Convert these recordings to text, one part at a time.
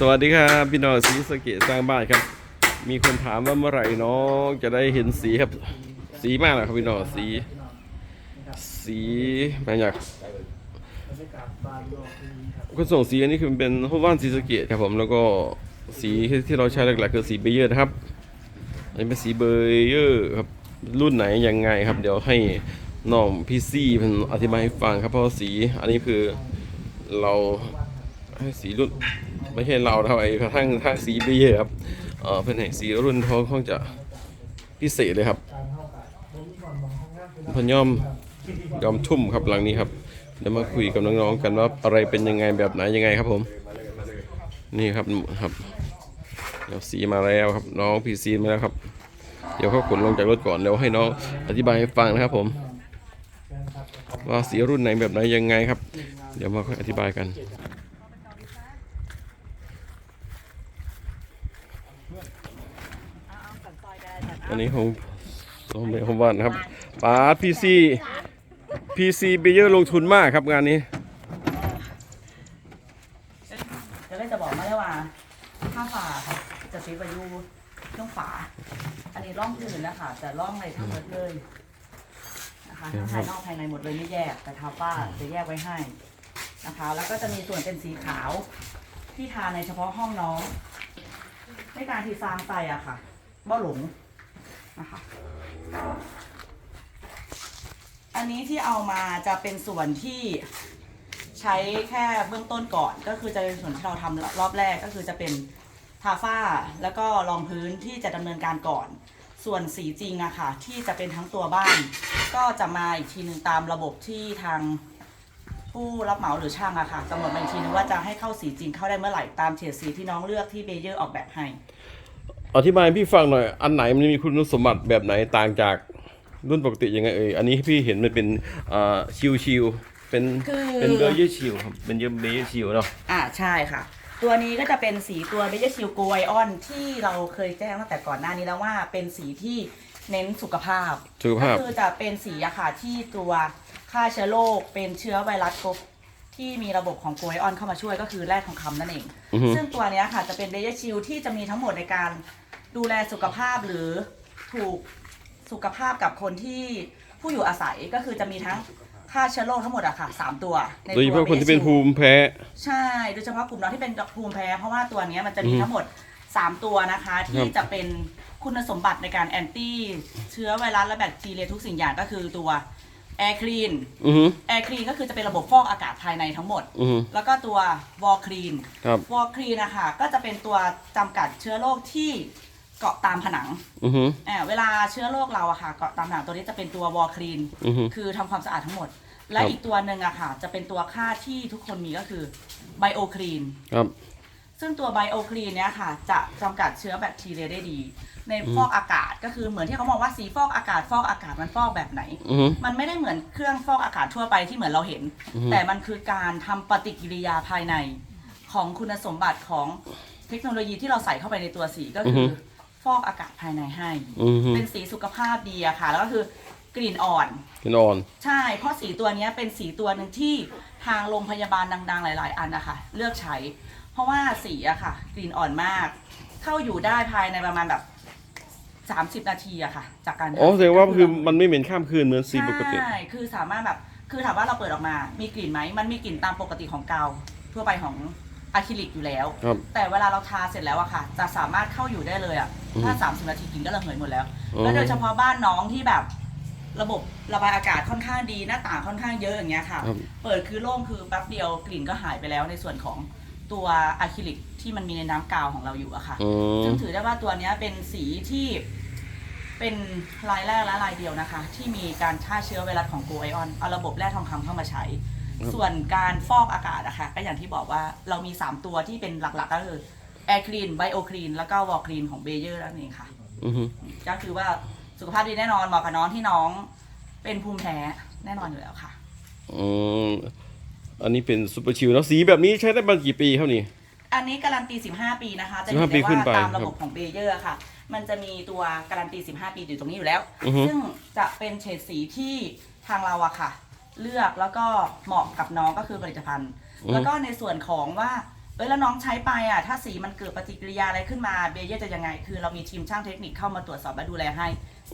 สวัสดีครับ พี่น้องสีสเกตสร้างบ้านครับ มีคนถามว่าเมื่อไหร่น้องจะได้เห็นสีครับ สีมากเลยครับพี่น้องสี สีมาจากคนส่งสีอันนี้คือเป็นฮอว่านสีสเกตครับผมแล้วก็สีที่เราใช้หลักๆคือสีเบเยอร์นะครับอันนี้เป็นสีเบเยอร์ครับรุ่นไหนยังไงครับ เดี๋ยวให้น้องพี่ซี่เป็นอธิบายให้ฟังครับเพราะสีอันนี้คือเราให้สีรุ่น ไม่ใช่เราเท่าไอ้กระทั่งทาสีเบเยครับเออเป็นแห่งสีรุ่นท้องคงจะพิเศษเลยครับพนยอมยอมทุ่มครับหลังนี้ครับเดี๋ยวมาคุยกับน้องๆกันว่าอะไรเป็นยังไงแบบไหนยังไงครับผม นี่ครับครับเดี๋ยวสีมาแล้วครับ น้องพีซีมาแล้วครับ เดี๋ยวเขาขนลงจากรถก่อนแล้วให้น้องอธิบายให้ฟังนะครับผม ว่าสีรุ่นไหนแบบไหนยังไงครับ เดี๋ยวมาค่อยอธิบายกัน อันนี้ของของของบ้านนะครับป๋าพีซีพีซีเบเยอร์ลงทุนมากครับงานนี้จะได้จะบอกมาได้ว่าถ้าฝาครับจะซื้อไปยูช่องฝา อันนี้ร่องอื่นนะคะแต่ร่องในทั้งหมดเลยนะคะทั้งภายนอกภายในหมดเลยไม่แยก แต่ทาป้าจะแยกไว้ให้นะคะ แล้วก็จะมีส่วนเป็นสีขาวที่ทาในเฉพาะห้องน้องในการที่ฟางไปอะค่ะบ่หลง นะคะอันนี้ที่เอามาจะเป็นส่วนที่ใช้แค่เบื้องต้นก่อน ก็คือจะเป็นส่วนที่เราทำรอบแรกก็คือจะเป็นทาฝ้าแล้วก็รองพื้นที่จะดำเนินการก่อน ส่วนสีจริงอะค่ะ ที่จะเป็นทั้งตัวบ้าน ก็จะมาอีกทีหนึ่งตามระบบที่ทางผู้รับเหมาหรือช่างอะค่ะกำหนดมาอีกทีนึงว่าจะให้เข้าสีจริงเข้าได้เมื่อไหร่ตามเฉดสีที่น้องเลือกที่เบเยอร์ออกแบบให้ อธิบายให้พี่ฟังหน่อย อันไหนมันมีคุณสมบัติแบบไหนต่างจากรุ่นปกติยังไงเอ่ย อันนี้พี่เห็นมันเป็นอ่าชิวชิวๆเป็นคือ เป็นเบอร์เยอร์ชิวครับเป็นเยอร์เบเยอร์ชิวเนาะ อ่าใช่ค่ะ ตัวนี้ก็จะเป็นสีตัวเบเยอร์ชิลโกไอออนที่เราเคยแจ้งตั้งแต่ก่อนหน้านี้แล้วว่าเป็นสีที่เน้นสุขภาพสุขภาพ ก็คือจะเป็นสีอะค่ะที่ตัวฆ่าเชื้อโรคเป็นเชื้อไวรัสกบที่มีระบบของโกไอออนเข้ามาช่วยก็คือแร่ทองคำนั่นเองอือฮึซึ่งตัวเนี้ยค่ะจะเป็นเบเยอร์ชิลที่จะมีทั้งหมดในการ ดูแลสุขภาพหรือถูกสุขภาพกับคนที่ผู้อยู่อาศัยก็คือจะมีทั้งฆ่าเชื้อโรคทั้งหมดอะค่ะสามตัวในโดยเฉพาะคนที่เป็น Base ภูมิแพ้ ใช่โดยเฉพาะกลุ่มน้องที่เป็นภูมิแพ้ เพราะว่าตัวเนี้ยมันจะมีอือฮึทั้งหมด3ตัวนะคะคที่รับจะเป็นคุณสมบัติในการแอนตี้เชื้อไวรัสและแบคทีเรียทุกสิ่งอย่างก็คือตัวแอร์คลีนอือฮึแอร์คลีนก็คือจะเป็นระบบฟอกอากาศภายในทั้งหมดอือฮึแล้วก็ตัววอลคลีนครับวอลคลีนนะคะก็จะเป็นตัวจำกัดเชื้อโรคที่ เกาะตามผนังอือฮึ อ่าเวลาเชื้อโรคเราอะค่ะ เกาะตามผนังตัวนี้จะเป็นตัววอลคลีนอือฮึคือทำความสะอาดทั้งหมด และครับ อีกตัวหนึ่งอะค่ะ จะเป็นตัวค่าที่ทุกคนมีก็คือไบโอคลีน ครับซึ่งตัวไบโอคลีนเนี้ยค่ะ จะจำกัดเชื้อแบคทีเรียได้ดี ในฟอกอากาศก็คือเหมือนที่เขาบอกว่าสีฟอกอากาศฟอกอากาศมันฟอกแบบไหน อือฮึ มันไม่ได้เหมือนเครื่องฟอกอากาศทั่วไปที่เหมือนเราเห็น อือฮึ แต่มันคือการทำปฏิกิริยาภายในของคุณสมบัติของเทคโนโลยีที่เราใส่เข้าไปในตัวสีก็คืออ ฟอกอากาศภายในให้ อือฮึเป็นสีสุขภาพดีอะค่ะ แล้วก็คือกลิ่นอ่อนเป็นออน ใช่ เพราะสีตัวเนี้ยเป็นสีตัวหนึ่งที่ทางโรงพยาบาลดังๆ หลาย ๆ อันนะคะเลือกใช้ เพราะว่าสีอะค่ะ กลิ่นอ่อนมาก เข้าอยู่ได้ภายในประมาณแบบ 30 นาทีอะค่ะ จากการอ๋อแสดงว่าคือมันไม่เหม็นข้ามคืนเหมือนสีปกติ ใช่คือสามารถแบบ คือถามว่าเราเปิดออกมา มีกลิ่นไหม มันมีกลิ่นตามปกติของกาวทั่วไปของ อะคริลิกอยู่แล้ว ครับ แต่เวลาเราทาเสร็จแล้วอะค่ะ จะสามารถเข้าอยู่ได้เลยอะอืมถ้า30นาทีกลิ่นก็ระเหยหมดแล้วอ๋อแล้วโดยเฉพาะบ้านน้องที่แบบ ระบบระบายอากาศค่อนข้างดีหน้าต่างค่อนข้างเยอะอย่างเงี้ยค่ะ ครับ เปิดคือโล่งคือแป๊บเดียวกลิ่นก็หายไปแล้วในส่วนของตัวอะคริลิกที่มันมีในน้ำกาวของเราอยู่อะค่ะ อืม ซึ่งถือได้ว่าตัวเนี้ยเป็นสีที่เป็นรายแรกและรายเดียวนะคะ ที่มีการฆ่าเชื้อไวรัสของโกไอออนเอาระบบแร่ทองคำเข้ามาใช้ ส่วนการฟอกอากาศอะค่ะก็อย่างที่บอกว่าเรามี 3 ตัวที่เป็นหลักๆก็คือแอร์คลีนไบโอคลีนแล้วก็วอลคลีนของเบเยอร์นั่นเองค่ะ อือฮึก็คือว่าสุขภาพดีแน่นอนเหมาะกับน้องที่น้องเป็นภูมิแพ้แน่นอนอยู่แล้วค่ะ อืมอันนี้เป็นซูเปอร์ชิลเนอะสีแบบนี้ใช้ได้มากี่ปีครับนี่ อันนี้การันตี 15 ปีนะคะ จะเห็น15ปีได้ขึ้นว่าไปตามระบบครับของเบเยอร์ค่ะ มันจะมีตัวการันตี 15 ปีอยู่ตรงนี้อยู่แล้ว อือฮึซึ่งจะเป็นเฉดสีที่ทางเราอะค่ะ เลือกแล้วก็เหมาะกับน้องก็คือผลิตภัณฑ์ แล้วก็ในส่วนของว่าเอ้ยแล้วน้องใช้ไปอะถ้าสีมันเกิดปฏิกิริยาอะไรขึ้นมาเบเยอร์จะยังไง คือเรามีทีมช่างเทคนิคเข้ามาตรวจสอบและดูแลให้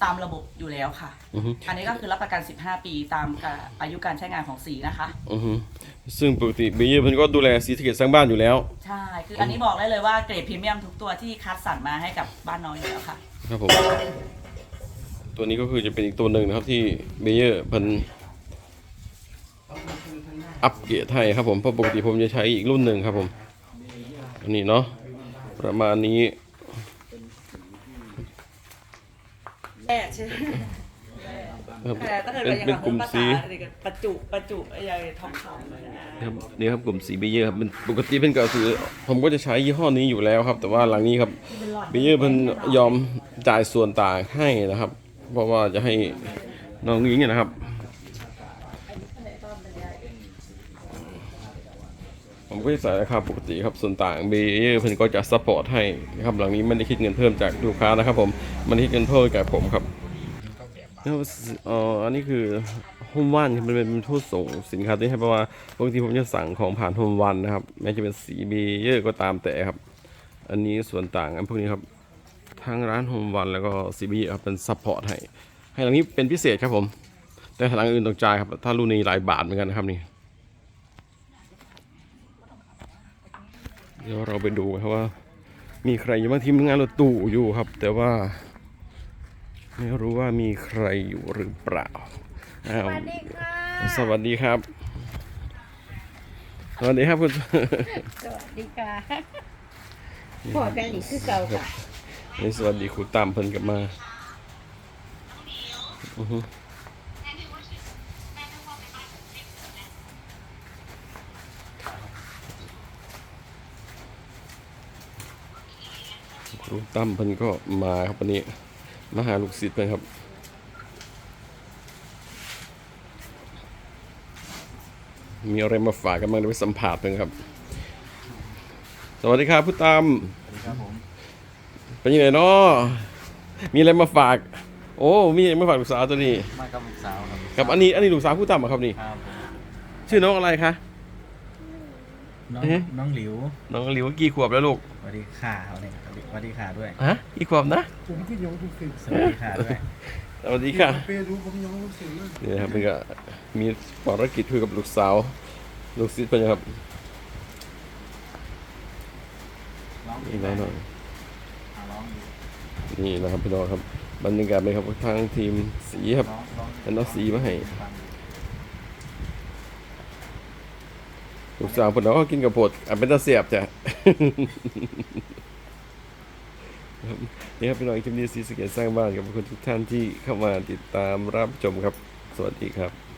ตามระบบอยู่แล้วค่ะอือฮึอันนี้ก็คือรับประกัน 15 ปีตามกับอายุการใช้งานของสีนะคะ อือฮึซึ่งปกติเบเยอร์เพิ่นก็ดูแลสีสะเกตสร้างบ้านอยู่แล้ว ใช่ คืออันนี้บอกได้เลยว่าเกรดพรีเมียมทุกตัวที่คัดสรรมาให้กับบ้านน้องอยู่แล้วค่ะ ครับผม ตัวนี้ก็คือจะเป็นอีกตัวหนึ่งนะครับที่เบเยอร์เพิ่น อัปเกรดให้ครับผมเพราะปกติผมจะใช้อีกรุ่นหนึ่งครับผมอันนี้เนาะประมาณนี้แร่ใช่ไหมครับแต่ก็เกิดเป็นเป็นเป็นกลุ่มสีประจุประจุไอ้ยทองคำนะครับนี่ครับกลุ่มสีเบเยอร์ครับเป็นปกติเป็นกระสือ ผมก็จะใช้ยี่ห้อนี้อยู่แล้วครับ แต่ว่าหลังนี้ครับเบเยอร์เพิ่นยอมจ่ายส่วนต่างให้นะครับ เพราะว่าจะให้น้องยิงเนี่ยนะครับ ผมก็จะจ่ราคาปกติครับส่วนต่างเบเยอร์เพิ่นก็จะซัพพอร์ตให้นะครับหลังนี้ไม่ได้คิดเงินเพิ่มจากลูกค้านะครับผมมันคิดเงินเพิ่มจากผมครับแล้วอ่ออันนี้คือโฮมวันมันเป็นผู้ส่งสินค้าที่ให้เพราะว่าปกติผมจะสั่งของผ่านโฮมวันนะครับแม้จะเป็นสีเบเยอร์ก็ตามแต่ครับ อันนี้ส่วนต่างอันพวกนี้ครับทางร้านโฮมวันแล้วก็ซีบีครับเป็นซัพพอร์ตให้ให้หลังนี้เป็นพิเศษครับผม แต่หลังอื่นต้องจ่ายครับ ถ้ารุ่นนี้หลายบาทเหมือนกันนะครับนี่ ดี๋ยวเราไปดูครับว่า มีใครอยู่บ้างทีมงานรถตู้อยู่ครับ แต่ว่า ไม่รู้ว่ามีใครอยู่หรือเปล่าอ้าวสวัสดีค่ะสวัสดีครับ สวัสดีครับคุณสวัสดีค่ะพอกันอีกคือเก่าค่ะนี่สวัสดีครูตามเพิ่นกลับมาอือฮึ ครูตั้มเพิ่นก็มาครับวันนี้มาหาลูกศิษย์เพิ่นครับมีอะไรมาฝากกันบ้างเดี๋ยวไปสัมผัสเพิ่นครับ สวัสดีครับผู้ตามครับผมเป็นยังไงเนาะมีอะไรมาฝาก โอ้มีอะไรมาฝากลูกสาวตัวนี้มากับลูกสาวครับกับอันนี้อันนี้ลูกสาวผู้ต่ำเหรอครับนี่ ครับชื่อน้องอะไรคะ น้องเอ๊ะ น้องหลิวน้องหลิวกี่ขวบแล้วลูกสวัสดีค่ะเขาเนี่ยสวัสดีค่ะด้วย ฮะกี่ขวบนะผมก็ยองทุกสิ่งสวัสดีค่ะด้วยสวัสดีค่ะ เป้รู้ผมยองทุกสิ่งเลยนี่นะครับเป็นก็มีภารกิจคุยกับลูกสาวลูกศิษย์เพิ่นครับร้องนี่น้องหน่อยอ่าร้องอยู่นี่นะครับพี่น้องครับบรรยากาศเป็นครับทางทีมสีครับร้องร้องเป็นน้องสีมาให้ ฟัง ลูกสาวผมเนเอากินกับโพดอะเป็นตะเสียบจ้ะนี่ครับพี่น้องคลิปนี้สีสะเกตสร้างบ้านกับขอบคุณทุกท่านที่เข้ามาติดตามรับชมครับ สวัสดีครับ